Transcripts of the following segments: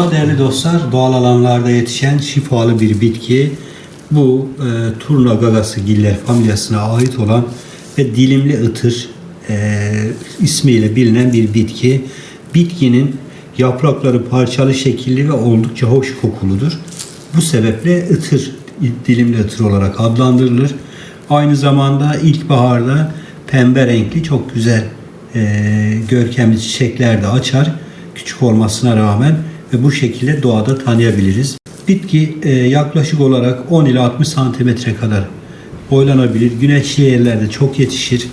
Değerli dostlar, doğal alanlarda yetişen şifalı bir bitki. Bu e, turna gagası giller familyasına ait olan ve dilimli ıtır e, ismiyle bilinen bir bitki. Bitkinin yaprakları parçalı şekilli ve oldukça hoş kokuludur. Bu sebeple ıtır, dilimli ıtır olarak adlandırılır. Aynı zamanda ilkbaharda pembe renkli çok güzel e, görkemli çiçekler de açar. Küçük olmasına rağmen ve bu şekilde doğada tanıyabiliriz. Bitki e, yaklaşık olarak 10 ila 60 santimetre kadar boylanabilir. Güneşli yerlerde çok yetişir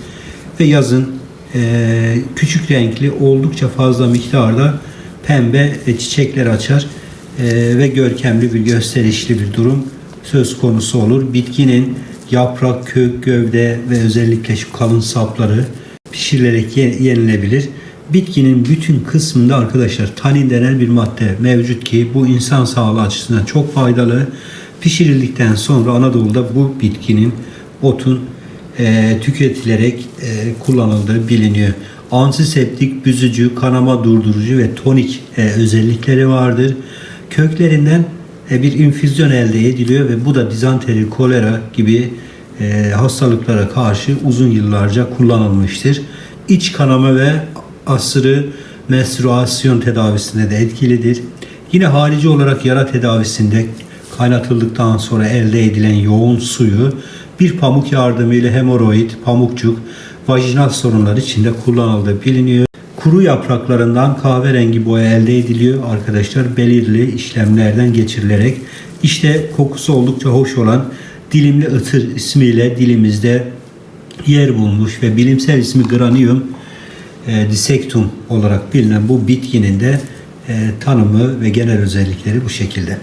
ve yazın e, küçük renkli oldukça fazla miktarda pembe e, çiçekler açar e, ve görkemli bir gösterişli bir durum söz konusu olur. Bitkinin yaprak, kök, gövde ve özellikle şu kalın sapları pişirilerek ye- yenilebilir. Bitkinin bütün kısmında arkadaşlar tanin denen bir madde mevcut ki bu insan sağlığı açısından çok faydalı. Pişirildikten sonra Anadolu'da bu bitkinin otun e, tüketilerek e, kullanıldığı biliniyor. Antiseptik, büzücü, kanama durdurucu ve tonik e, özellikleri vardır. Köklerinden e, bir infüzyon elde ediliyor ve bu da dizanteri, kolera gibi e, hastalıklara karşı uzun yıllarca kullanılmıştır. İç kanama ve asırı menstruasyon tedavisinde de etkilidir. Yine harici olarak yara tedavisinde kaynatıldıktan sonra elde edilen yoğun suyu bir pamuk yardımıyla hemoroid, pamukçuk, vajinal sorunlar içinde kullanıldığı biliniyor. Kuru yapraklarından kahverengi boya elde ediliyor arkadaşlar. Belirli işlemlerden geçirilerek işte kokusu oldukça hoş olan dilimli ıtır ismiyle dilimizde yer bulmuş ve bilimsel ismi Granium e, disectum olarak bilinen bu bitkinin de e, tanımı ve genel özellikleri bu şekilde.